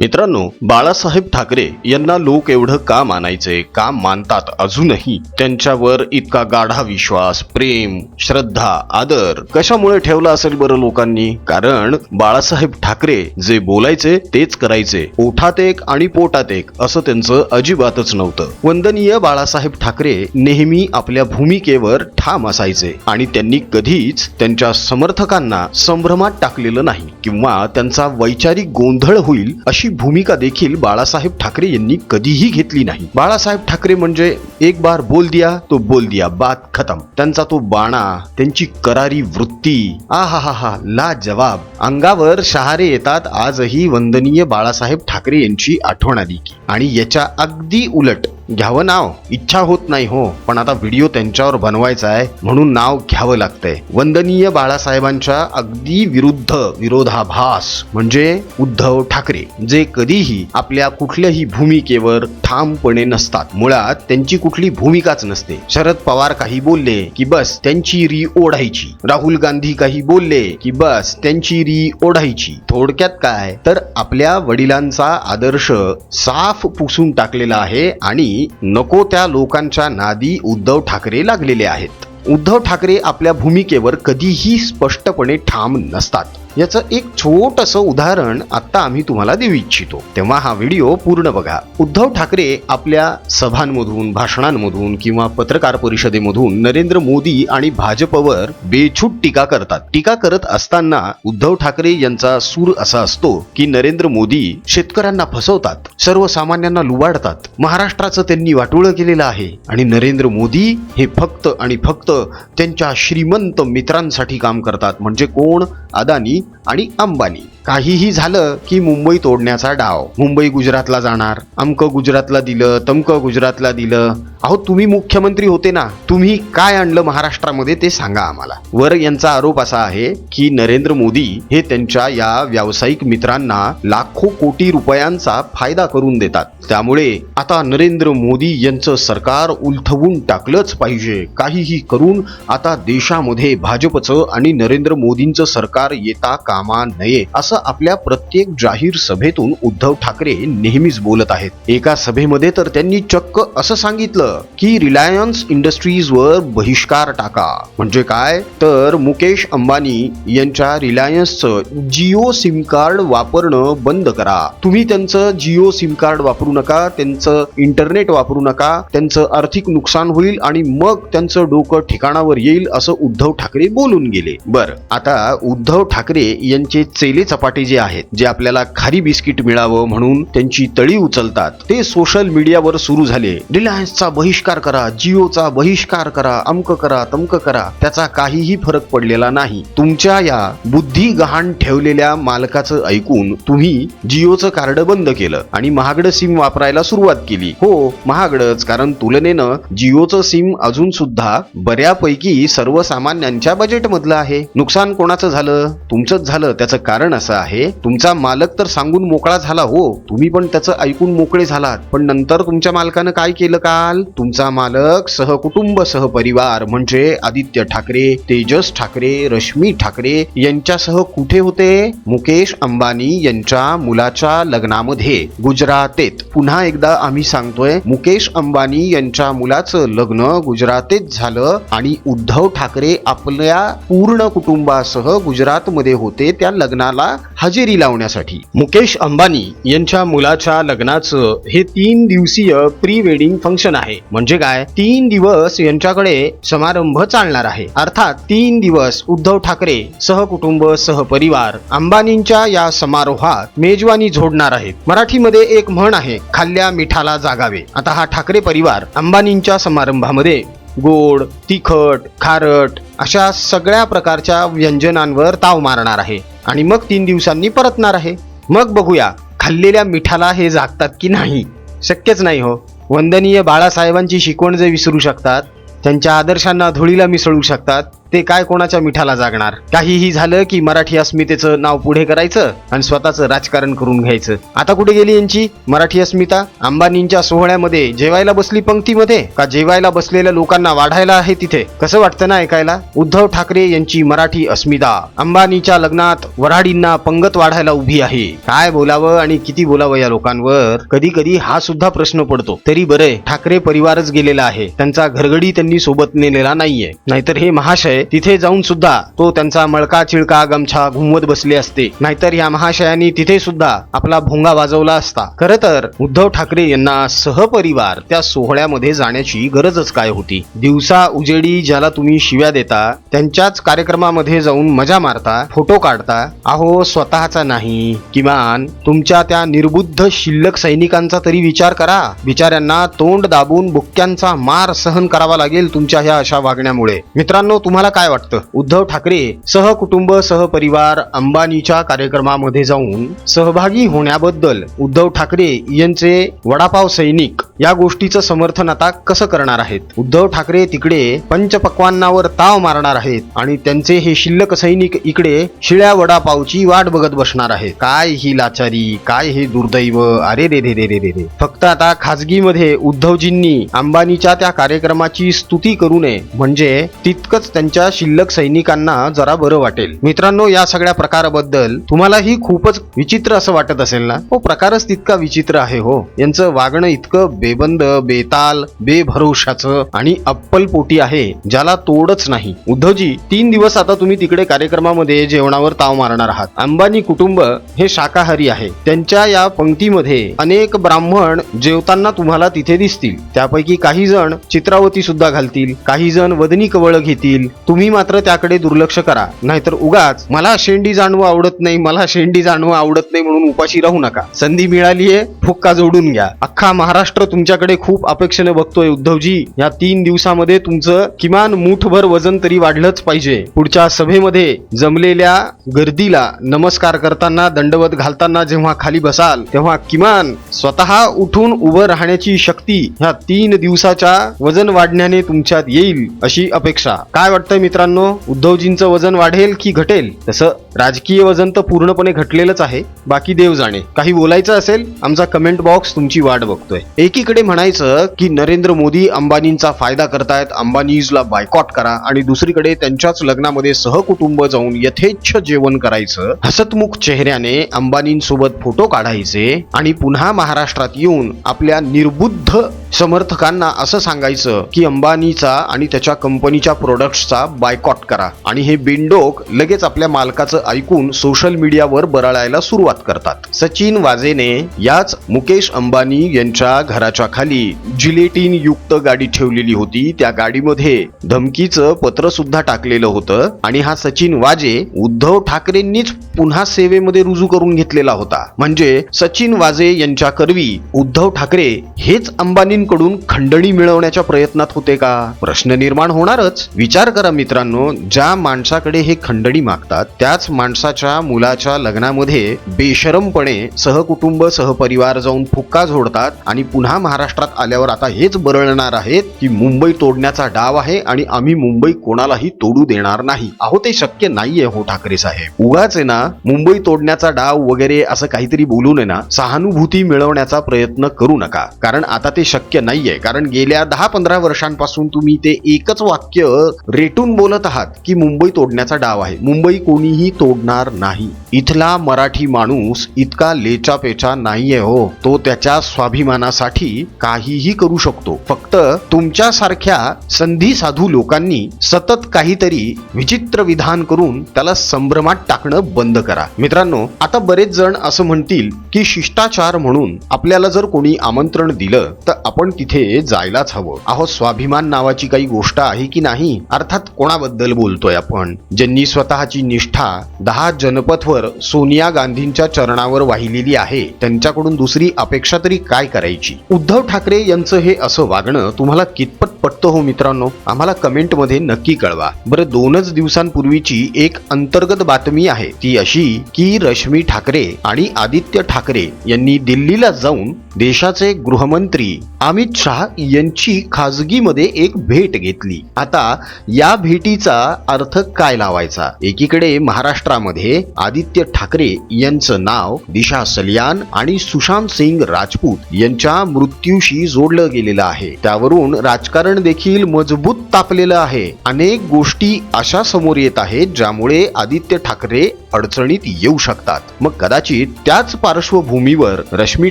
मित्रांनो बाळासाहेब ठाकरे यांना लोक एवढं का मानायचे? का मानतात अजूनही? त्यांच्यावर इतका गाढा विश्वास प्रेम श्रद्धा आदर कशामुळे ठेवला असेल बरं लोकांनी? कारण बाळासाहेब ठाकरे जे बोलायचे तेच करायचे. ओठात एक आणि पोटात एक असं त्यांचं अजिबातच नव्हतं. वंदनीय बाळासाहेब ठाकरे नेहमी आपल्या भूमिकेवर ठाम असायचे आणि त्यांनी कधीच त्यांच्या समर्थकांना संभ्रमात टाकलेलं नाही किंवा त्यांचा वैचारिक गोंधळ होईल अशी भूमिका देखील बाळासाहेब ठाकरे यांनी कधीही घेतली नाही. बाळासाहेब ठाकरे म्हणजे एक बार बोल दिया तो बोल दिया बात खतम. त्यांचा तो बाणा त्यांची करारी वृत्ती आ हा हा हा ला जवाब अंगावर शहारे येतात आजही वंदनीय बाळासाहेब ठाकरे यांची आठवण आली की. आणि याच्या अगदी उलट घ्यावं नाव? इच्छा होत नाही हो पण आता व्हिडिओ त्यांच्यावर बनवायचा आहे म्हणून नाव घ्यावं लागतंय. वंदनीय बाळासाहेबांच्या अगदी विरुद्ध विरोधाभास म्हणजे उद्धव ठाकरे जे कधीही आपल्या कुठल्याही भूमिकेवर ठामपणे नसतात. मुळात त्यांची कुठली भूमिकाच नसते. शरद पवार काही बोलले की बस त्यांची री ओढायची. राहुल गांधी काही बोलले की बस त्यांची री ओढायची. थोडक्यात काय? तर आपल्या वडिलांचा आदर्श साफ पुसून टाकलेला आहे आणि नको त्या लोकांच्या नादी उद्धव ठाकरे लागलेले आहेत. उद्धव ठाकरे आपल्या भूमिकेवर कधीही स्पष्टपणे ठाम नसतात. याचं एक छोटंसं उदाहरण आता आम्ही तुम्हाला देऊ इच्छितो. तेव्हा हा व्हिडिओ पूर्ण बघा. उद्धव ठाकरे आपल्या सभांमधून भाषणांमधून किंवा पत्रकार परिषदेमधून नरेंद्र मोदी आणि भाजपवर बेछूट टीका करतात. टीका करत असताना उद्धव ठाकरे यांचा सूर असा असतो की नरेंद्र मोदी शेतकऱ्यांना फसवतात सर्वसामान्यांना लुबाडतात. महाराष्ट्राचं त्यांनी वाटोळं केलेलं आहे आणि नरेंद्र मोदी हे फक्त आणि फक्त त्यांच्या श्रीमंत मित्रांसाठी काम करतात. म्हणजे कोण? अदानी आणि अंबानी. काहीही झालं की मुंबई तोडण्याचा डाव. मुंबई गुजरातला जाणार. अमकं गुजरातला दिलं तमकं गुजरातला दिलं. अहो तुम्ही मुख्यमंत्री होते ना. तुम्ही काय आणलं महाराष्ट्रामध्ये ते सांगा आम्हाला. वर यांचा आरोप असा आहे की नरेंद्र मोदी हे त्यांच्या या व्यावसायिक मित्रांना लाखो कोटी रुपयांचा फायदा करून देतात. त्यामुळे आता नरेंद्र मोदी यांचं सरकार उलथवून टाकलंच पाहिजे. काहीही करून आता देशामध्ये भाजपचं आणि नरेंद्र मोदींचं सरकार येता कामा नये असं आपल्या प्रत्येक जाहीर सभेतून उद्धव ठाकरे नेहमीच बोलत आहेत. एका सभेमध्ये तर त्यांनी चक्क असं सांगितलं की रिलायन्स इंडस्ट्रीजवर बहिष्कार टाका. म्हणजे काय? तर मुकेश अंबानी यांच्या रिलायन्सचं जिओ सिम कार्ड वापरणं बंद करा. तुम्ही त्यांचं जिओ सिम कार्ड वापरू नका त्यांचं इंटरनेट वापरू नका त्यांचं आर्थिक नुकसान होईल आणि मग त्यांचं डोकं ठिकाणावर येईल असं उद्धव ठाकरे बोलून गेले. बर आता उद्धव ठाकरे यांचे चेले चपाटे जे आहेत जे आपल्याला खारी बिस्किट मिळावं म्हणून त्यांची तळी उचलतात ते सोशल मीडियावर सुरू झाले. रिलायन्सचा बहिष्कार करा जिओचा बहिष्कार करा अमक करा तमक करा त्याचा काहीही फरक पडलेला नाही. तुमच्या या बुद्धी गहाण ठेवलेल्या मालकाचं ऐकून तुम्ही जिओचं कार्ड बंद केलं आणि महागडं सिम वापरायला सुरुवात केली. हो महागडच कारण तुलनेनं जिओचं सिम अजून सुद्धा बऱ्यापैकी सर्वसामान्यांच्या बजेटमधलं आहे. नुकसान कोणाचं झालं? तुमचंच झालं त्याचं कारण असं आहे? तुमचा मालक तर सांगून मोकळा झाला हो. तुम्ही पण त्याचं ऐकून मोकळे झालात. पण नंतर तुमच्या मालकानं काय केलं काल? तुमचा मालक सहकुटुंब सहपरिवार म्हणजे आदित्य ठाकरे तेजस ठाकरे रश्मी ठाकरे यांच्यासह कुठे होते? मुकेश अंबानी यांच्या मुलाच्या लग्नामध्ये. गुजरातेत. पुन्हा एकदा आम्ही सांगतोय मुकेश अंबानी यांच्या मुलाचं लग्न गुजरातेत झालं आणि उद्धव ठाकरे आपल्या पूर्ण कुटुंबासह गुजरातमध्ये होते. त्या लग्नाला हजेरी लावण्यासाठी. मुकेश अंबानी यांच्या मुलाच्या लग्नाचं हे तीन दिवसीय प्री वेडिंग फंक्शन आहे. म्हणजे काय? तीन दिवस यांच्याकडे समारंभ चालणार आहे. अर्थात तीन दिवस उद्धव ठाकरे सहकुटुंब सहपरिवार अंबानींच्या या समारोहात मेजवानी जोडणार आहेत. मराठीमध्ये एक म्हण आहे खाल्ल्या मिठाला जागावे. आता हा ठाकरे परिवार अंबानींच्या समारंभामध्ये गोड तिखट खारट अशा सगळ्या प्रकारच्या व्यंजनांवर ताव मारणार आहे. आणि मग तीन दिवसांनी परतणार आहे. मग बघूया खाल्लेल्या मिठाला हे जागतात की नाही? शक्यच नाही हो. वंदनीय बाळासाहेबांची शिकवण जे विसरू शकतात त्यांच्या आदर्शांना धुळीला मिसळू शकतात ते काय कोणाच्या मिठाला जागणार? काहीही झालं की मराठी अस्मितेचं नाव पुढे करायचं आणि स्वतःचं राजकारण करून घ्यायचं. आता कुठे गेली यांची? मराठी अस्मिता? अंबानींच्या सोहळ्यामध्ये जेवायला बसली पंक्तीमध्ये? का जेवायला बसलेल्या लोकांना वाढायला आहे तिथे? कसं वाटतं ना ऐकायला? उद्धव ठाकरे यांची मराठी अस्मिता. अंबानीच्या लग्नात वऱ्हाडींना पंगत वाढायला उभी आहे. काय बोलावं आणि किती बोलावं या लोकांवर? कधी कधी हा सुद्धा प्रश्न पडतो. तरी बरे ठाकरे परिवारच गेलेला आहे. त्यांचा घरगडी त्यांनी सोबत नेलेला नाहीये. नाहीतर हे महाशय तिथे जाऊन सुद्धा तो त्यांचा मळका चिळका गमछा घुमवत बसले असते. नाहीतर या महाशयांनी तिथे सुद्धा आपला भोंगा वाजवला असता. खर तर उद्धव ठाकरे यांना सहपरिवार त्या सोहळ्यामध्ये जाण्याची गरजच काय होती? दिवसा उजेडी ज्याला तुम्ही शिव्या देता त्यांच्याच कार्यक्रमामध्ये जाऊन मजा मारता फोटो काढता अहो स्वतःचा नाही. किमान तुमच्या त्या निर्बुद्ध शिल्लक सैनिकांचा तरी विचार करा. बिचाऱ्यांना तोंड दाबून बुक्क्यांचा मार सहन करावा लागेल तुमच्या ह्या अशा वागण्यामुळे. मित्रांनो तुम्हाला काय वाटतं? उद्धव ठाकरे सहकुटुंब सहपरिवार अंबानीच्या कार्यक्रमामध्ये जाऊन सहभागी होण्याबद्दल उद्धव ठाकरे यांचे वडापाव सैनिक या गोष्टीचं समर्थन आता कसं करणार आहेत? उद्धव ठाकरे तिकडे पंचपक्वांनावर ताव मारणार आहेत आणि त्यांचे हे शिल्लक सैनिक इकडे शिळ्या वडापावची वाट बघत बसणार आहेत. काय ही लाचारी? काय हे दुर्दैव? अरे रे रे रे रे रे रे. फक्त आता खाजगीमध्ये उद्धवजींनी अंबानीच्या त्या कार्यक्रमाची स्तुती करू नये. म्हणजे तितकंच त्यांच्या शिल्लक सैनिकांना जरा बरं वाटेल. मित्रांनो या सगळ्या प्रकाराबद्दल तुम्हालाही खूपच विचित्र असं वाटत असेल ना? हो प्रकारच तितका विचित्र आहे हो. यांचं वागणं इतकं बेबंद बेताल बेभरोशाचं आणि अप्पलपोटी आहे ज्याला तोडच नाही. उद्धवजी तीन दिवस आता तुम्ही तिकडे कार्यक्रमामध्ये जेवणावर ताव मारणार आहात. अंबानी कुटुंब हे शाकाहारी आहे. त्यांच्या या पंक्तीमध्ये अनेक ब्राह्मण जेवताना तुम्हाला तिथे दिसतील. त्यापैकी काही जण चित्रावती सुद्धा घालतील काही जण वदनी कवळ घेतील. तुम्ही मात्र त्याकडे दुर्लक्ष करा. नाहीतर उगाच मला शेंडी जाणवं आवडत नाही मला शेंडी जाणवं आवडत नाही म्हणून उपाशी राहू नका. संधी मिळालीये फुक्का जोडून घ्या. अख्खा महाराष्ट्र तुमच्याकडे खूप अपेक्षेने बघतोय उद्धवजी. या तीन दिवसामध्ये तुमचं किमान मुठभर वजन तरी वाढलंच पाहिजे. पुढच्या सभेमध्ये जमलेल्या गर्दीला नमस्कार करताना दंडवत घालताना जेव्हा खाली बसाल तेव्हा किमान स्वतः उठून उभं राहण्याची शक्ती ह्या तीन दिवसाच्या वजन वाढण्याने तुमच्यात येईल अशी अपेक्षा. काय वाटतं मित्रांनो उद्धवजींचं वजन वाढेल की घटेल? तसं राजकीय वजन तर पूर्णपणे घटलेलंच आहे. बाकी देव जाणे. काही बोलायचं असेल आमचा कमेंट बॉक्स तुमची वाट बघतोय. एकीकडे म्हणायचं की नरेंद्र मोदी अंबानींचा फायदा करतायत अंबानीजला बायकॉट करा आणि दुसरीकडे त्यांच्याच लग्नामध्ये सहकुटुंब जाऊन यथेच्छ जेवण करायचं. हसतमुख चेहऱ्याने अंबानींसोबत फोटो काढायचे आणि पुन्हा महाराष्ट्रात येऊन आपल्या निर्बुद्ध समर्थकांना असं सांगायचं की अंबानीचा आणि त्याच्या कंपनीच्या प्रोडक्ट्सचा बायकॉट करा. आणि हे बिंडोक लगेच आपल्या मालकाचं ऐकून सोशल मीडियावर बरळायला सुरुवात करतात. सचिन वाजेने याच मुकेश अंबानी यांच्या घराच्या खाली जिलेटिन युक्त गाडी ठेवलेली होती. त्या गाडीमध्ये धमकीचं पत्र सुद्धा टाकलेलं होतं आणि हा सचिन वाजे उद्धव ठाकरेंनीच पुन्हा सेवेमध्ये रुजू करून घेतलेला होता. म्हणजे सचिन वाजे यांच्या करवी उद्धव ठाकरे हेच अंबानी अंबानींकडून खंडणी मिळवण्याच्या प्रयत्नात होते का? प्रश्न निर्माण होणारच. विचार करा मित्रांनो ज्या माणसाकडे हे खंडणी मागतात त्याच माणसाच्या मुलाच्या लग्नामध्ये बेशरमपणे सहकुटुंब सहपरिवार जाऊन फुक्का झोडतात आणि पुन्हा महाराष्ट्रात आल्यावर आता हेच बरळणार आहेत की मुंबई तोडण्याचा डाव आहे आणि आम्ही मुंबई कोणालाही तोडू देणार नाही. अहो ते शक्य नाहीये हो ठाकरे साहेब. उगाच आहे ना मुंबई तोडण्याचा डाव वगैरे असं काहीतरी बोलून आहे ना सहानुभूती मिळवण्याचा प्रयत्न करू नका. कारण आता ते शक्य नाहीये. कारण गेल्या दहा पंधरा वर्षांपासून तुम्ही ते एकच वाक्य रेटून बोलत आहात की मुंबई तोडण्याचा डाव आहे. मुंबई कोणीही तोडणार नाही. इथला मराठी माणूस इतका लेचापेचा नाहीये हो. तो त्याच्या स्वाभिमानासाठी काहीही करू शकतो. फक्त तुमच्यासारख्या संधी साधू लोकांनी सतत काहीतरी विचित्र विधान करून त्याला संभ्रमात टाकणं बंद करा. मित्रांनो आता बरेच जण असं म्हणतील की शिष्टाचार म्हणून आपल्याला जर कोणी आमंत्रण दिलं तर आपण तिथे जायलाच हवं. अहो स्वाभिमान नावाची काही गोष्ट आहे की नाही? अर्थात कोणाबद्दल बोलतोय आपण? ज्यांनी स्वतःची निष्ठा दहा जनपथवर सोनिया गांधींच्या चरणावर वाहिलेली आहे त्यांच्याकडून दुसरी अपेक्षा तरी काय करायची? उद्धव ठाकरे यांचं हे असं वागणं तुम्हाला कितपत पटतं हो मित्रांनो? आम्हाला कमेंटमध्ये नक्की कळवा. बरं दोनच दिवसांपूर्वीची एक अंतर्गत बातमी आहे ती अशी की रश्मी ठाकरे आणि आदित्य ठाकरे यांनी दिल्लीला जाऊन देशाचे गृहमंत्री अमित शहा यांची खाजगीमध्ये एक भेट घेतली. आता या भेटीचा अर्थ काय लावायचा? एकीकडे महाराष्ट्रामध्ये आदित्य ठाकरे यांचं नाव दिशा सलियान आणि सुशांत सिंग राजपूत यांच्या मृत्यूशी जोडलं गेलेलं आहे. त्यावरून राजकारण देखील मजबूत तापलेलं आहे. अनेक गोष्टी अशा समोर येत आहेत ज्यामुळे आदित्य ठाकरे अडचणीत येऊ शकतात. मग कदाचित त्याच पार्श्वभूमीवर रश्मी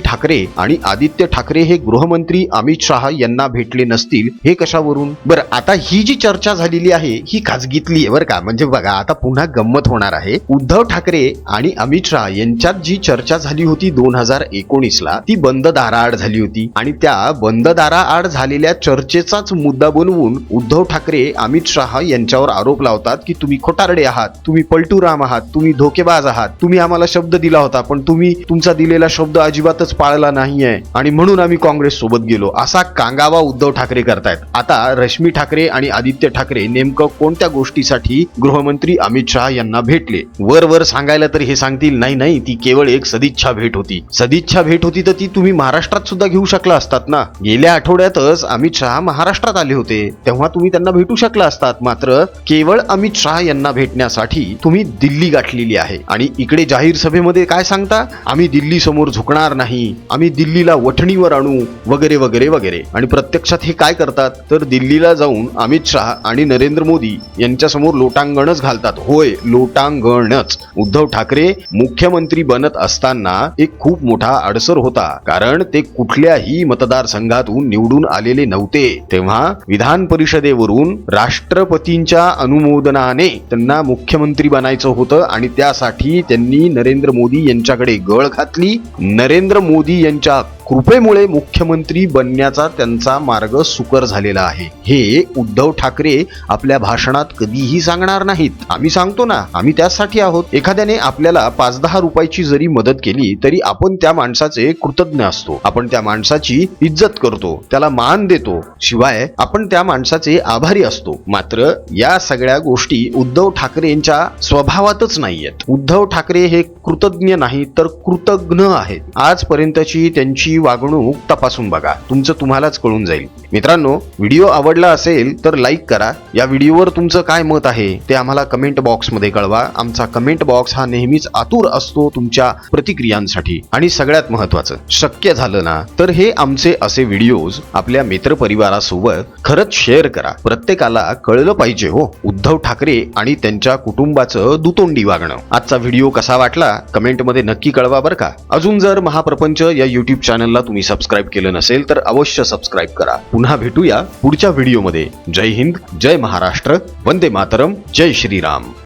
ठाकरे आणि आदित्य ठाकरे हे गृहमंत्री अमित शहा यांना भेटले नसतील हे कशावरून? बरं आता ही जी चर्चा झालेली आहे ही खाजगीतली आहे बरं का? म्हणजे बघा आता पुन्हा गंमत होणार आहे. उद्धव ठाकरे आणि अमित शहा यांच्यात जी चर्चा झाली होती दोन हजार एकोणीस ला ती बंद दाराआड झाली होती. आणि त्या बंद दाराआड झालेल्या चर्चेचाच मुद्दा बनवून उद्धव ठाकरे अमित शहा यांच्यावर आरोप लावतात की तुम्ही खोटारडे आहात तुम्ही पलटूराम आहात तुम्ही धोकेबाज आहात तुम्ही आम्हाला शब्द दिला होता पण तुम्ही तुमचा दिलेला शब्द अजिबातच पाळला नाहीये. आणि म्हणून आम्ही काँग्रेस सोबत गेलो असा कांगावा उद्धव ठाकरे करतायत. आता रश्मी ठाकरे आणि आदित्य ठाकरे नेमकं कोणत्या गोष्टीसाठी गृहमंत्री अमित शहा यांना भेटले? वर वर सांगायला तर हे सांगतील नाही नाही ती केवळ एक सदिच्छा भेट होती. सदिच्छा भेट होती तर ती तुम्ही महाराष्ट्रात सुद्धा घेऊ शकला असतात ना? गेल्या आठवड्यातच अमित शहा महाराष्ट्रात आले होते तेव्हा तुम्ही त्यांना भेटू शकला असतात. मात्र केवळ अमित शहा यांना भेटण्यासाठी तुम्ही दिल्ली गाठलेली आहे. आणि इकडे जाहीर सभेमध्ये काय सांगता? आम्ही दिल्ली समोर झुकणार नाही. आम्ही दिल्लीला वठणीवर आणू वगैरे वगैरे वगैरे. आणि प्रत्यक्षात हे काय करतात? तर दिल्लीला जाऊन अमित शहा आणि नरेंद्र मोदी यांच्या समोर लोटांगणच घालतात. होय लोटांगणच. उद्धव ठाकरे मुख्यमंत्री बनत असताना एक खूप मोठा अडसर होता. कारण ते कुठल्याही मतदारसंघातून निवडून आलेले नव्हते. तेव्हा विधान परिषदेवरून राष्ट्रपतींच्या अनुमोदनाने त्यांना मुख्यमंत्री बनायचं होतं आणि त्यासाठी त्यांनी नरेंद्र मोदी यांच्याकडे गळ घातली. नरेंद्र मोदी यांच्या कृपेमुळे मुख्यमंत्री बनण्याचा त्यांचा मार्ग सुकर झालेला आहे. हे उद्धव ठाकरे आपल्या भाषणात कधीही सांगणार नाहीत. आम्ही सांगतो ना आम्ही त्यासाठी आहोत. एखाद्याने आपल्याला पाच दहा रुपयाची जरी मदत केली तरी आपण त्या माणसाचे कृतज्ञ असतो. आपण त्या माणसाची इज्जत करतो त्याला मान देतो. शिवाय आपण त्या माणसाचे आभारी असतो. मात्र या सगळ्या गोष्टी उद्धव ठाकरेंच्या स्वभावातच नाहीयेत. उद्धव ठाकरे हे कृतज्ञ नाहीत तर कृतज्ञ आहेत. आजपर्यंतची त्यांची वागणूक तपासून बघा. तुमचं तुम्हालाच कळून जाईल. मित्रांनो व्हिडिओ आवडला असेल तर लाईक करा. या व्हिडिओवर तुमचं काय मत आहे ते आम्हाला कमेंट बॉक्समध्ये कळवा. आमचा कमेंट बॉक्स हा नेहमीच आतुर असतो तुमच्या प्रतिक्रियांसाठी. आणि सगळ्यात महत्वाचं शक्य झालं ना तर हे आमचे असे व्हिडिओज आपल्या मित्रपरिवारासोबत खरंच शेअर करा. प्रत्येकाला कळलं पाहिजे हो. उद्धव ठाकरे आणि त्यांच्या कुटुंबाचं दुतोंडी वागणं. आजचा व्हिडिओ कसा वाटला? कमेंटमध्ये नक्की कळवा बरं का. अजून जर महाप्रपंच या युट्यूब चॅनलला तुम्ही सबस्क्राईब केलं नसेल तर अवश्य सबस्क्राईब करा. पुन्हा भेटूया पुढच्या व्हिडिओमध्ये जय हिंद जय महाराष्ट्र वंदे मातरम जय श्रीराम.